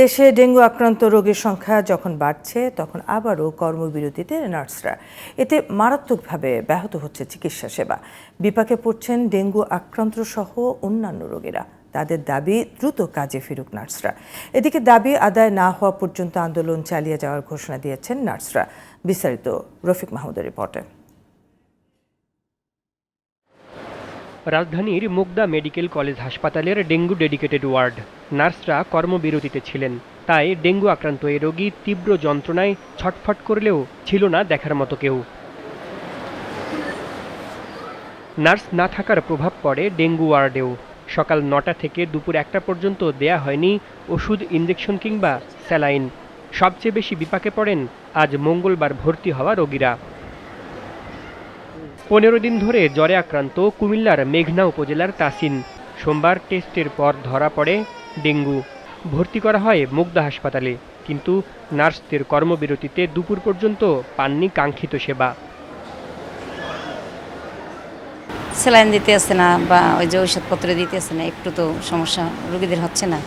দেশে ডেঙ্গু আক্রান্ত রোগীর সংখ্যা যখন বাড়ছে, তখন আবারও কর্মবিরতিতে নার্সরা। এতে মারাত্মকভাবে ব্যাহত হচ্ছে চিকিৎসা সেবা। বিপাকে পড়ছেন ডেঙ্গু আক্রান্ত সহ অন্যান্য রোগীরা। তাদের দাবি, দ্রুত কাজে ফিরুক নার্সরা। এদিকে দাবি আদায় না হওয়া পর্যন্ত আন্দোলন চালিয়ে যাওয়ার ঘোষণা দিয়েছেন নার্সরা। বিস্তারিত রফিক মাহমুদের রিপোর্টে। রাজধানীর মুগদা মেডিকেল কলেজ হাসপাতালের ডেঙ্গু ডেডিকেটেড ওয়ার্ড। নার্সরা কর্মবিরতিতে ছিলেন। তাই ডেঙ্গু আক্রান্ত এই রোগী তীব্র যন্ত্রণায় ছটফট করলেও ছিল না দেখার মতো কেউ। নার্স না থাকার প্রভাব পড়ে ডেঙ্গু ওয়ার্ডেও। সকাল নটা থেকে দুপুর একটা পর্যন্ত দেয়া হয়নি ওষুধ ইঞ্জেকশন কিংবা স্যালাইন। সবচেয়ে বেশি বিপাকে পড়েন আজ মঙ্গলবার ভর্তি হওয়া রোগীরা। পনেরো দিন ধরে জ্বরে আক্রান্ত কুমিল্লার মেঘনা উপজেলার তাসিন। সোমবার টেস্টের পর ধরা পড়ে ডেঙ্গু। ভর্তি করা হয় মুগদা হাসপাতালে কিন্তু নার্সদের কর্মবিরতিতে দুপুর পর্যন্ত পাননি কাঙ্ক্ষিত সেবা। স্যালাইন দিতে আসছে না বা ওই যে ঔষধপত্র দিতে আসছে না একটু তো সমস্যা রোগীদের হচ্ছে না।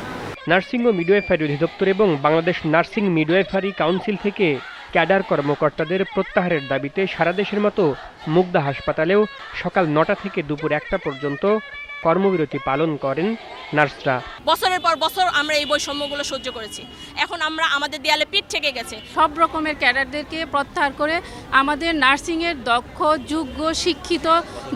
নার্সিং ও মিডওয়াইফারি অধিদপ্তর এবং বাংলাদেশ নার্সিং মিডওয়াইফারি কাউন্সিল থেকে ক্যাডার কর্মকর্তাদের প্রত্যাহারের দাবিতে সারা দেশের মতো মুগদা হাসপাতালেও সকাল নটা থেকে দুপুর একটা পর্যন্ত কর্মবিরতি পালন করেন নার্সরা। বছরের পর বছর আমরা এই বৈষম্যগুলো সহ্য করেছি। এখন আমরা আমাদের দেয়ালে পিঠ থেকে গেছে। সব রকমের ক্যাডারদেরকে প্রত্যাহার করে আমাদের নার্সিংয়ের দক্ষ যোগ্য শিক্ষিত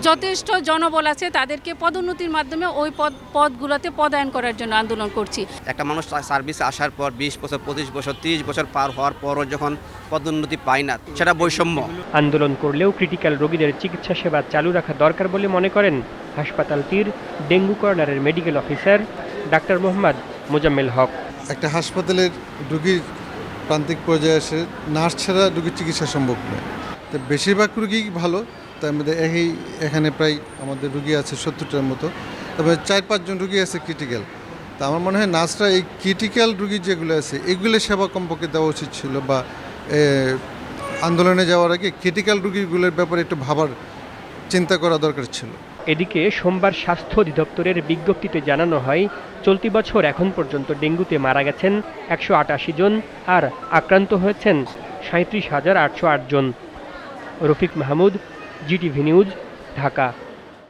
যথেষ্ট জনবল আছে তাদেরকে পদোন্নতির মাধ্যমে ওই পদ পদগুলোতে পদায়ন করার জন্য আন্দোলন করছি। একটা মানুষ সার্ভিসে আসার পর বিশ বছর পঁচিশ বছর তিরিশ বছর পার হওয়ার পরও যখন পদোন্নতি পায় না সেটা বৈষম্য। আন্দোলন করলেও ক্রিটিক্যাল রোগীদের চিকিৎসা সেবা চালু রাখা দরকার বলে মনে করেন হাসপাতালটির ডেঙ্গু কর্নারের medical officer doctor Mohammad Mozammel Haque. একটা হাসপাতালের রুগীর প্রান্তিক পর্যায়ে এসে নার্স ছাড়া রুগীর চিকিৎসা সম্ভব নয়। তো বেশিরভাগ রুগী ভালো, তার মধ্যে এই এখানে প্রায় আমাদের রুগী আছে সত্তরটার মতো। তবে চার পাঁচজন রুগী আছে ক্রিটিক্যাল তা আমার মনে হয় নার্সরা এই ক্রিটিক্যাল রুগী যেগুলো আছে, এগুলো সেবা কমপক্ষে দেওয়া উচিত ছিল বা আন্দোলনে যাওয়ার আগে ক্রিটিক্যাল রুগীগুলোর ব্যাপারে একটু ভাবার চিন্তা করা দরকার ছিল। এদিকে সোমবার স্বাস্থ্য অধিদপ্তরের বিজ্ঞপ্তিতে জানানো হয়, চলতি বছর এখন পর্যন্ত ডেঙ্গুতে মারা গেছেন একশো আটাশি জন আর আক্রান্ত হয়েছেন সাঁত্রিশ হাজার আটশো আট জন। Rafiq Mahmud, GTV news, Dhaka.